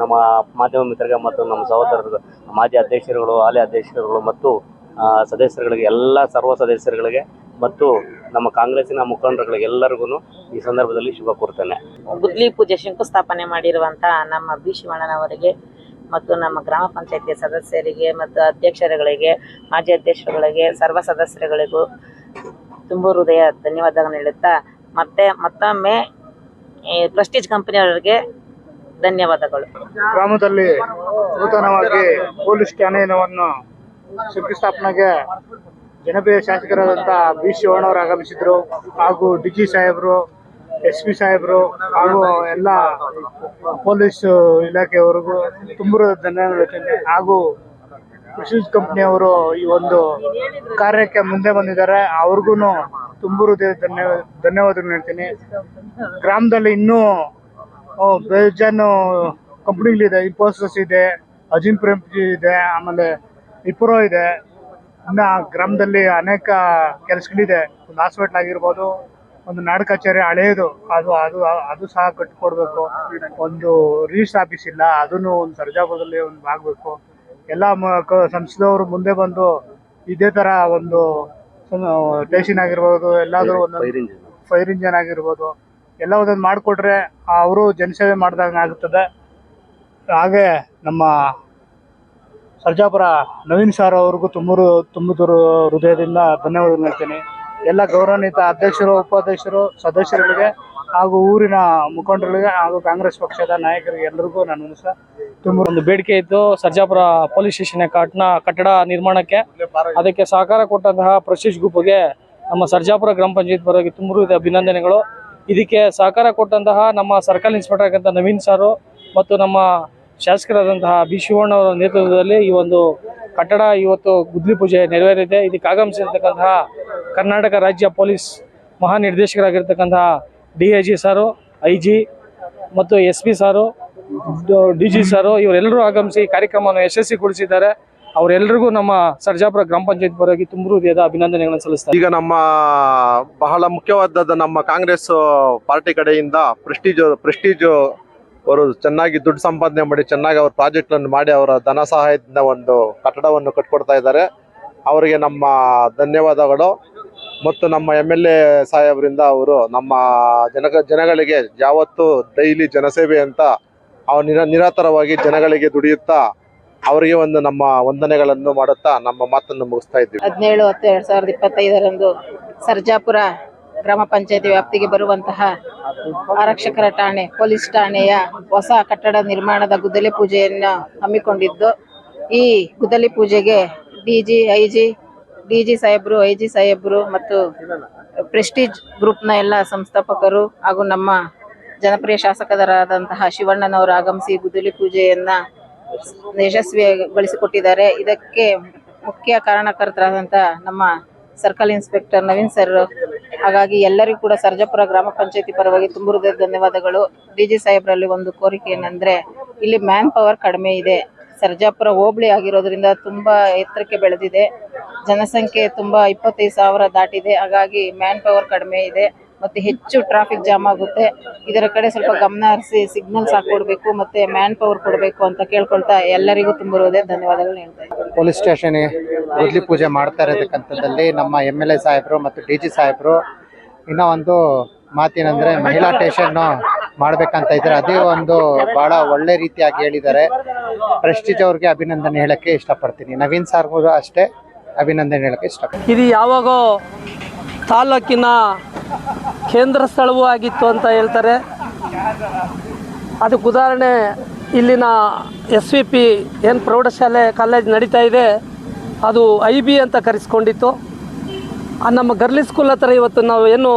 ನಮ್ಮ ಮಾಧ್ಯಮ ಮಿತ್ರರಿಗೆ ಮತ್ತು ನಮ್ಮ ಸಹೋದರರು, ಮಾಜಿ ಅಧ್ಯಕ್ಷರುಗಳು, ಹಾಲಿ ಅಧ್ಯಕ್ಷರುಗಳು ಮತ್ತು ಸದಸ್ಯರುಗಳಿಗೆ, ಎಲ್ಲ ಸರ್ವ ಸದಸ್ಯರುಗಳಿಗೆ ಮತ್ತು ನಮ್ಮ ಕಾಂಗ್ರೆಸ್ಸಿನ ಮುಖಂಡರುಗಳಿಗೆ ಎಲ್ಲರಿಗೂ ಈ ಸಂದರ್ಭದಲ್ಲಿ ಶುಭ ಕೋರ್ತೇನೆ. ಗುದ್ಲಿ ಪೂಜೆ ಶಂಕುಸ್ಥಾಪನೆ ಮಾಡಿರುವಂತಹ ನಮ್ಮ ಬಿ ಶಿವಣ್ಣನವರಿಗೆ ಮತ್ತು ನಮ್ಮ ಗ್ರಾಮ ಪಂಚಾಯತಿ ಸದಸ್ಯರಿಗೆ ಮತ್ತು ಅಧ್ಯಕ್ಷರುಗಳಿಗೆ, ಮಾಜಿ ಅಧ್ಯಕ್ಷರುಗಳಿಗೆ, ಸರ್ವ ಸದಸ್ಯರುಗಳಿಗೂ ತುಂಬ ಹೃದಯ ಧನ್ಯವಾದಗಳನ್ನು ಹೇಳುತ್ತಾ ಮತ್ತೆ ಮತ್ತೊಮ್ಮೆ ಪ್ರೆಸ್ಟೀಜ್ ಕಂಪನಿಯವರಿಗೆ ಧನ್ಯವಾದಗಳು. ಗ್ರಾಮದಲ್ಲಿ ನೂತನವಾಗಿ ಪೊಲೀಸ್ ಠಾಣೆಯನ್ನು ಶಂಕುಸ್ಥಾಪನೆಗೆ ಜನಪ್ರಿಯ ಶಾಸಕರಾದಂತಹ ಬಿ ಶಿವಣ್ಣವರು ಆಗಮಿಸಿದ್ರು, ಹಾಗೂ ಡಿ ಜಿ ಸಾಹೇಬರು, ಎಸ್ ಪಿ ಸಾಹೇಬರು, ಹಾಗೂ ಎಲ್ಲ ಪೊಲೀಸ್ ಇಲಾಖೆಯವರಿಗೂ ತುಂಬ ಧನ್ಯವಾದ ಹಾಗೂ ಪ್ರೆಸ್ಟೀಜ್ ಕಂಪ್ನಿಯವರು ಈ ಒಂದು ಕಾರ್ಯಕ್ಕೆ ಮುಂದೆ ಬಂದಿದ್ದಾರೆ. ಅವ್ರಿಗೂ ತುಂಬ ಹೃದಯ ಧನ್ಯ ಧನ್ಯವಾದಗಳು ಹೇಳ್ತೀನಿ. ಗ್ರಾಮದಲ್ಲಿ ಇನ್ನೂ ಬೇಜಾನು ಕಂಪ್ನಿಗಳಿದೆ ಇನ್ಫೋಸಿಸ್ ಇದೆ ಅಜಿಮ್ ಪ್ರೇಮ್ಜಿ ಇದೆ, ಆಮೇಲೆ ಇಪ್ರೋ ಇದೆ. ಇನ್ನು ಗ್ರಾಮದಲ್ಲಿ ಅನೇಕ ಕೆಲಸಗಳಿದೆ. ಒಂದು ಹಾಸ್ಪಿಟ್ಲ್ ಆಗಿರ್ಬೋದು, ಒಂದು ನಾಡು ಕಚೇರಿ ಹಳೆಯದು ಅದು ಅದು ಅದು ಸಹ ಕಟ್ಟಿಕೊಡ್ಬೇಕು. ಒಂದು ರಿಜಿಸ್ಟರ್ ಆಫೀಸ್ ಇಲ್ಲ. ಅದನ್ನು ಒಂದು ಸರ್ಜಾಪುರದಲ್ಲಿ ಒಂದು ಆಗಬೇಕು. ಎಲ್ಲ ಸಂಸ್ಥೆದವರು ಮುಂದೆ ಬಂದು ಇದೇ ಥರ ಒಂದು ಸ್ಟೇಷನ್ ಆಗಿರ್ಬೋದು ಎಲ್ಲಾದರೂ ಒಂದು ಫೈರ್ ಇಂಜನ್ ಆಗಿರ್ಬೋದು ಎಲ್ಲ ಒಂದೊಂದು ಮಾಡಿಕೊಟ್ರೆ ಅವರು ಜನಸೇವೆ ಮಾಡ್ದಂಗೆ ಆಗುತ್ತದೆ ಹಾಗೆ ನಮ್ಮ ಸರ್ಜಾಪುರ ನವೀನ್ ಸಾರ್ ಅವ್ರಿಗೂ ತುಂಬರು ತುಂಬುತ್ತೂರು ಹೃದಯದಿಂದ ಧನ್ಯವಾದ ಹೇಳ್ತೀನಿ. ಎಲ್ಲ ಗೌರವಾನ್ವಿತ ಅಧ್ಯಕ್ಷರು ಉಪಾಧ್ಯಕ್ಷರು ಸದಸ್ಯರುಗಳಿಗೆ ಹಾಗೂ ಊರಿನ ಮುಖಂಡರಿಗೆ ಹಾಗೂ ಕಾಂಗ್ರೆಸ್ ಪಕ್ಷದ ನಾಯಕರಿಗೆ ಎಲ್ಲರಿಗೂ ನಾನು ಸಹ ತುಂಬ ಒಂದು ಬೇಡಿಕೆ ಇತ್ತು ಸರ್ಜಾಪುರ ಪೊಲೀಸ್ ಸ್ಟೇಷನ್ ಕಟ್ಟಡ ಕಟ್ಟಡ ನಿರ್ಮಾಣಕ್ಕೆ. ಅದಕ್ಕೆ ಸಹಕಾರ ಕೊಟ್ಟಂತಹ ಪ್ರಶೀಶ್ ಗುಂಪಿಗೆ ನಮ್ಮ ಸರ್ಜಾಪುರ ಗ್ರಾಮ ಪಂಚಾಯತ್ ಪರವಾಗಿ ತುಂಬ ಅಭಿನಂದನೆಗಳು. ಇದಕ್ಕೆ ಸಹಕಾರ ಕೊಟ್ಟಂತಹ ನಮ್ಮ ಸರ್ಕಲ್ ಇನ್ಸ್ಪೆಕ್ಟರ್ ಆಗಂತ ನವೀನ್ ಸಾರು ಮತ್ತು ನಮ್ಮ ಶಾಸಕರಾದಂತಹ ಬಿ ಶಿವಣ್ಣ ಅವರ ನೇತೃತ್ವದಲ್ಲಿ ಈ ಒಂದು ಕಟ್ಟಡ ಇವತ್ತು ಗುದ್ಲಿ ಪೂಜೆ ನೆರವೇರಿದೆ. ಇದಕ್ಕೆ ಆಗಮಿಸಿರ್ತಕ್ಕಂತಹ ಕರ್ನಾಟಕ ರಾಜ್ಯ police ಮಹಾನಿರ್ದೇಶಕರಾಗಿರ್ತಕ್ಕಂತಹ D I G sir, I G ಮತ್ತು S P sir, D G sir, ಇವರೆಲ್ಲರೂ ಆಗಮಿಸಿ ಕಾರ್ಯಕ್ರಮವನ್ನು ಯಶಸ್ವಿಗೊಳಿಸಿದ್ದಾರೆ. ಅವರೆಲ್ಲರಿಗೂ ನಮ್ಮ ಸರ್ಜಾಪುರ ಗ್ರಾಮ ಪಂಚಾಯತ್ ಪರವಾಗಿ ತುಂಬ ಹೃದಯದ ಅಭಿನಂದನೆಗಳನ್ನು ಸಲ್ಲಿಸ್ತಾರೆ. ಈಗ ನಮ್ಮ ಬಹಳ ಮುಖ್ಯವಾದದ್ದು ನಮ್ಮ ಕಾಂಗ್ರೆಸ್ ಪಾರ್ಟಿ ಕಡೆಯಿಂದ ಪ್ರೆಸ್ಟೀಜ್ ಪ್ರೆಸ್ಟೀಜ್ ಅವರು ಚೆನ್ನಾಗಿ ದುಡ್ಡು ಸಂಪಾದನೆ ಮಾಡಿ, ಚೆನ್ನಾಗಿ ಅವ್ರ ಪ್ರಾಜೆಕ್ಟ್ ಅನ್ನು ಮಾಡಿ, ಅವರ ಧನ ಸಹಾಯದಿಂದ ಒಂದು ಕಟ್ಟಡವನ್ನು ಕಟ್ಕೊಡ್ತಾ ಇದ್ದಾರೆ. ಅವರಿಗೆ ನಮ್ಮ ಧನ್ಯವಾದಗಳು. ಮತ್ತು ನಮ್ಮ ಎಂ ಎಲ್ ಎ ಸಾಹೇಬರಿಂದ ಅವರು ನಮ್ಮ ಜನ ಜನಗಳಿಗೆ ಯಾವತ್ತು ಡೈಲಿ ಜನಸೇವೆ ಅಂತ ಅವ್ರು ನಿರ ನಿರಂತರವಾಗಿ ಜನಗಳಿಗೆ ದುಡಿಯುತ್ತಾ ಅವರಿಗೆ ಒಂದು ನಮ್ಮ ವಂದನೆಗಳನ್ನು ಮಾಡುತ್ತಾ ನಮ್ಮ ಮಾತನ್ನು ಮುಗಿಸ್ತಾ ಇದ್ದೀವಿ. ಹದಿನೇಳು ಹತ್ತು ಎರಡು ಸಾವಿರದ ಇಪ್ಪತ್ತೈದರಂದು ಸರ್ಜಾಪುರ ಗ್ರಾಮ ಪಂಚಾಯತಿ ವ್ಯಾಪ್ತಿಗೆ ಬರುವಂತಹ ಆರಕ್ಷಕರ ಠಾಣೆ, ಪೊಲೀಸ್ ಠಾಣೆಯ ಹೊಸ ಕಟ್ಟಡ ನಿರ್ಮಾಣದ ಗುದ್ದಲಿ ಪೂಜೆಯನ್ನು ಹಮ್ಮಿಕೊಂಡಿದ್ದು. ಈ ಗುದ್ದಲಿ ಪೂಜೆಗೆ ಡಿಜಿ ಐಜಿ ಡಿಜಿ ಸಾಹೇಬ್ರು ಜಿ ಸಾಹೇಬ್ರು ಮತ್ತು ಪ್ರೆಸ್ಟೀಜ್ ಗ್ರೂಪ್ನ ಎಲ್ಲ ಸಂಸ್ಥಾಪಕರು ಹಾಗೂ ನಮ್ಮ ಜನಪ್ರಿಯ ಶಾಸಕರಾದಂತಹ ಶಿವಣ್ಣನವರು ಆಗಮಿಸಿ ಗುದ್ದಲಿ ಪೂಜೆಯನ್ನ ಯಶಸ್ವಿಗೊಳಿಸಿಕೊಟ್ಟಿದ್ದಾರೆ. ಇದಕ್ಕೆ ಮುಖ್ಯ ಕಾರಣಕರ್ತರಾದಂಥ ನಮ್ಮ ಸರ್ಕಲ್ ಇನ್ಸ್ಪೆಕ್ಟರ್ ನವೀನ್ ಸರ್, ಹಾಗಾಗಿ ಎಲ್ಲರಿಗೂ ಕೂಡ ಸರ್ಜಾಪುರ ಗ್ರಾಮ ಪಂಚಾಯತಿ ಪರವಾಗಿ ತುಂಬ ಧನ್ಯವಾದಗಳು. ಡಿ ಜಿ ಸಾಹೇಬ್ರಲ್ಲಿ ಒಂದು ಕೋರಿಕೆ ಏನಂದ್ರೆ, ಇಲ್ಲಿ ಮ್ಯಾನ್ ಪವರ್ ಕಡಿಮೆ ಇದೆ. ಸರ್ಜಾಪುರ ಹೋಬಳಿ ಆಗಿರೋದ್ರಿಂದ ತುಂಬಾ ಎತ್ತರಕ್ಕೆ ಬೆಳೆದಿದೆ. ಜನಸಂಖ್ಯೆ ತುಂಬಾ ಇಪ್ಪತ್ತೈದು ಸಾವಿರ ದಾಟಿದೆ. ಹಾಗಾಗಿ ಮ್ಯಾನ್ ಪವರ್ ಕಡಿಮೆ ಇದೆ ಮತ್ತೆ ಹೆಚ್ಚು ಟ್ರಾಫಿಕ್ ಜಾಮ್ ಆಗುತ್ತೆ. ಇದರ ಕಡೆ ಸ್ವಲ್ಪ ಗಮನ ಹರಿಸಿ ಸಿಗ್ನಲ್ಸ್ ಹಾಕೊಡ್ಬೇಕು ಮತ್ತೆ ಮ್ಯಾನ್ ಪವರ್ ಕೊಡಬೇಕು ಅಂತ ಕೇಳ್ಕೊಳ್ತಾ ಎಲ್ಲರಿಗೂ ತುಂಬ ಧನ್ಯವಾದಗಳು ಹೇಳ್ತಾ ಪೊಲೀಸ್ ಸ್ಟೇಷನ್ ಗುದ್ಲಿ ಪೂಜೆ ಮಾಡ್ತಾ ಇರತಕ್ಕಂಥದ್ದಲ್ಲಿ ನಮ್ಮ ಎಂ ಎಲ್ ಎ ಸಾಹೇಬರು ಮತ್ತು ಡಿ ಜಿ ಸಾಹೇಬರು ಇನ್ನೂ ಒಂದು ಮಾತೇನಂದ್ರೆ ಮಹಿಳಾ ಸ್ಟೇಷನ್ ಮಾಡ್ಬೇಕಂತ ಇದ್ದಾರೆ. ಅದೇ ಒಂದು ಬಹಳ ಒಳ್ಳೆ ರೀತಿಯಾಗಿ ಹೇಳಿದ್ದಾರೆ. ಪ್ರೆಸ್ಟೀಜ್ ಅವ್ರಿಗೆ ಅಭಿನಂದನೆ ಹೇಳಕ್ಕೆ ಇಷ್ಟಪಡ್ತೀನಿ. ನವೀನ್ ಸಾರ್ಗೂ ಅಷ್ಟೇ ಅಭಿನಂದನೆ ಹೇಳಕ್ಕೆ ಇಷ್ಟಪಡ್ತೀನಿ. ಇದು ಯಾವಾಗೋ ತಾಲೂಕಿನ ಕೇಂದ್ರ ಸ್ಥಳವೂ ಆಗಿತ್ತು ಅಂತ ಹೇಳ್ತಾರೆ. ಅದಕ್ಕೆ ಉದಾಹರಣೆ, ಇಲ್ಲಿನ ಎಸ್ ವಿ ಪಿ ಏನು ಪ್ರೌಢಶಾಲೆ, ಕಾಲೇಜ್ ನಡೀತಾ ಇದೆ, ಅದು ಐ ಬಿ ಅಂತ ಕರೆಸ್ಕೊಂಡಿತ್ತು. ನಮ್ಮ ಗರ್ಲಿ ಸ್ಕೂಲ್ ಹತ್ರ ಇವತ್ತು ನಾವು ಏನು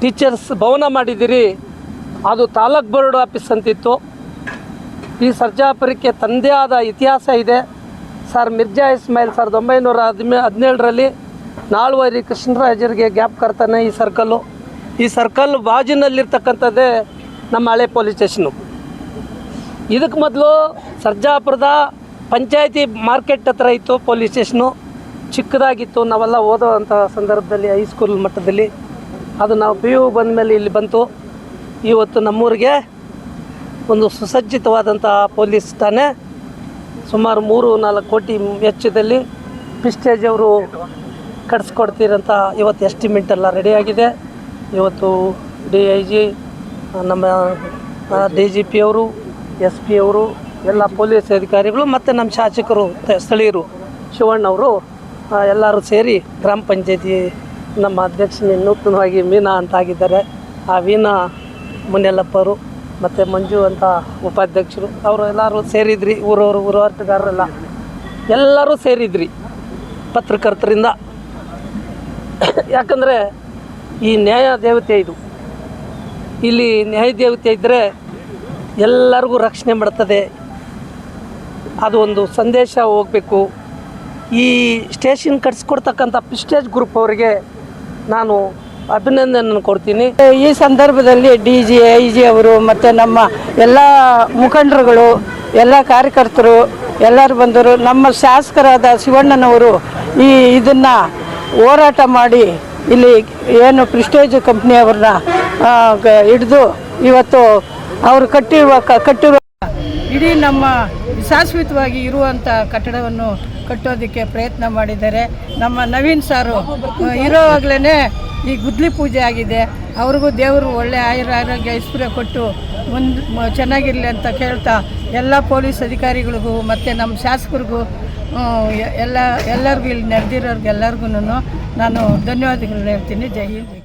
ಟೀಚರ್ಸ್ ಭವನ ಮಾಡಿದ್ದೀರಿ ಅದು ತಾಲೂಕ್ ಬೋರ್ಡ್ ಆಫೀಸ್ ಅಂತಿತ್ತು. ಈ ಸರ್ಜಾಪುರಕ್ಕೆ ತಂದೇ ಆದ ಇತಿಹಾಸ ಇದೆ. ಸರ್ ಮಿರ್ಜಾ ಇಸ್ಮಾಯಿಲ್ ಸಾವಿರದ ಒಂಬೈನೂರ ಹದಿಮೇ, ಹದಿನೇಳರಲ್ಲಿ ನಾಲ್ವರಿ ಕೃಷ್ಣರಾಜರಿಗೆ ಗ್ಯಾಪ್ ಕರ್ತಾನೆ ಈ ಸರ್ಕಲ್ಲು. ಈ ಸರ್ಕಲ್ ಬಾಜಿನಲ್ಲಿರ್ತಕ್ಕಂಥದ್ದೇ ನಮ್ಮ ಹಳೆ ಪೊಲೀಸ್ ಸ್ಟೇಷನು ಇದಕ್ಕೆ ಮೊದಲು ಸರ್ಜಾಪುರದ ಪಂಚಾಯತಿ ಮಾರ್ಕೆಟ್ ಹತ್ರ ಇತ್ತು ಪೊಲೀಸ್ ಸ್ಟೇಷನು. ಚಿಕ್ಕದಾಗಿತ್ತು, ನಾವೆಲ್ಲ ಓದೋ ಅಂಥ ಸಂದರ್ಭದಲ್ಲಿ ಹೈಸ್ಕೂಲ್ ಮಟ್ಟದಲ್ಲಿ. ಅದು ನಾವು ಪಿ ಯು ಬಂದ ಮೇಲೆ ಇಲ್ಲಿ ಬಂತು. ಇವತ್ತು ನಮ್ಮೂರಿಗೆ ಒಂದು ಸುಸಜ್ಜಿತವಾದಂತಹ ಪೊಲೀಸ್ ಠಾಣೆ, ಸುಮಾರು ಮೂರು ನಾಲ್ಕು ಕೋಟಿ ವೆಚ್ಚದಲ್ಲಿ ಪಿಸ್ಟೇಜ್ ಅವರು ಕಟ್ಸ್ಕೊಡ್ತೀರಂತ ಇವತ್ತು ಎಸ್ಟಿಮೇಟ್ ಎಲ್ಲ ರೆಡಿಯಾಗಿದೆ ಇವತ್ತು ಡಿ ಐ ಜಿ ನಮ್ಮ ಡಿ ಜಿ ಪಿ ಅವರು ಎಸ್ ಪಿ ಅವರು, ಎಲ್ಲ ಪೊಲೀಸ್ ಅಧಿಕಾರಿಗಳು ಮತ್ತು ನಮ್ಮ ಶಾಸಕರು, ಸ್ಥಳೀಯರು ಶಿವಣ್ಣವರು ಎಲ್ಲರೂ ಸೇರಿ ಗ್ರಾಮ ಪಂಚಾಯತಿ ನಮ್ಮ ಅಧ್ಯಕ್ಷನೇ ನೂತನವಾಗಿ ಮೀನಾ ಅಂತ ಆಗಿದ್ದಾರೆ. ಆ ವೀಣಾ ಮುನ್ನೆಲ್ಲಪ್ಪರು ಮತ್ತು ಮಂಜು ಅಂತ ಉಪಾಧ್ಯಕ್ಷರು, ಅವರು ಎಲ್ಲರೂ ಸೇರಿದ್ರಿ, ಊರವರು ಊರಾಟಗಾರರೆಲ್ಲ ಎಲ್ಲರೂ ಸೇರಿದ್ರಿ ಪತ್ರಕರ್ತರಿಂದ. ಯಾಕಂದರೆ ಈ ನ್ಯಾಯ ದೇವತೆ ಇದು. ಇಲ್ಲಿ ನ್ಯಾಯ ದೇವತೆ ಇದ್ದರೆ ಎಲ್ಲರಿಗೂ ರಕ್ಷಣೆ ಮಾಡ್ತದೆ. ಅದು ಒಂದು ಸಂದೇಶ ಹೋಗಬೇಕು. ಈ ಸ್ಟೇಷನ್ ಕಟ್ಸ್ಕೊಡ್ತಕ್ಕಂಥ ಪಿಸ್ಟೇಜ್ ಗ್ರೂಪ್ ಅವರಿಗೆ ನಾನು ಅಭಿನಂದನೆ ಕೊಡ್ತೀನಿ. ಈ ಸಂದರ್ಭದಲ್ಲಿ ಡಿ ಜಿ, ಐ ಜಿ ಅವರು ಮತ್ತು ನಮ್ಮ ಎಲ್ಲ ಮುಖಂಡರುಗಳು, ಎಲ್ಲ ಕಾರ್ಯಕರ್ತರು, ಎಲ್ಲರೂ ಬಂದರು. ನಮ್ಮ ಶಾಸಕರಾದ ಶಿವಣ್ಣನವರು ಈ ಇದನ್ನು ಹೋರಾಟ ಮಾಡಿ ಇಲ್ಲಿ ಏನು ಪ್ರಿಸ್ಟೇಜ್ ಕಂಪ್ನಿಯವ್ರನ್ನ ಹಿಡಿದು ಇವತ್ತು ಅವರು ಕಟ್ಟಿರುವ ಕಟ್ಟಿರುವ ಇಡೀ ನಮ್ಮ ಶಾಶ್ವತವಾಗಿ ಇರುವಂಥ ಕಟ್ಟಡವನ್ನು ಕಟ್ಟೋದಕ್ಕೆ ಪ್ರಯತ್ನ ಮಾಡಿದ್ದಾರೆ. ನಮ್ಮ ನವೀನ್ ಸಾರು ಇರೋವಾಗಲೇ ಈ ಗುದ್ಲಿ ಪೂಜೆ ಆಗಿದೆ. ಅವ್ರಿಗೂ ದೇವರು ಒಳ್ಳೆ ಆಯುರ ಆರೋಗ್ಯ, ಐಶ್ವರ್ಯ ಕೊಟ್ಟು ಮುಂದೆ ಚೆನ್ನಾಗಿರಲಿ ಅಂತ ಕೇಳ್ತಾ ಎಲ್ಲ ಪೊಲೀಸ್ ಅಧಿಕಾರಿಗಳಿಗೂ ಮತ್ತು ನಮ್ಮ ಶಾಸಕರಿಗೂ ಎಲ್ಲ, ಎಲ್ಲರಿಗೂ ಇಲ್ಲಿ ನಡೆದಿರೋರ್ಗೆಲ್ಲರಿಗೂ ನಾನು ಧನ್ಯವಾದಗಳನ್ನ ಹೇಳ್ತೀನಿ. ಜೈ ಹಿಂದ್.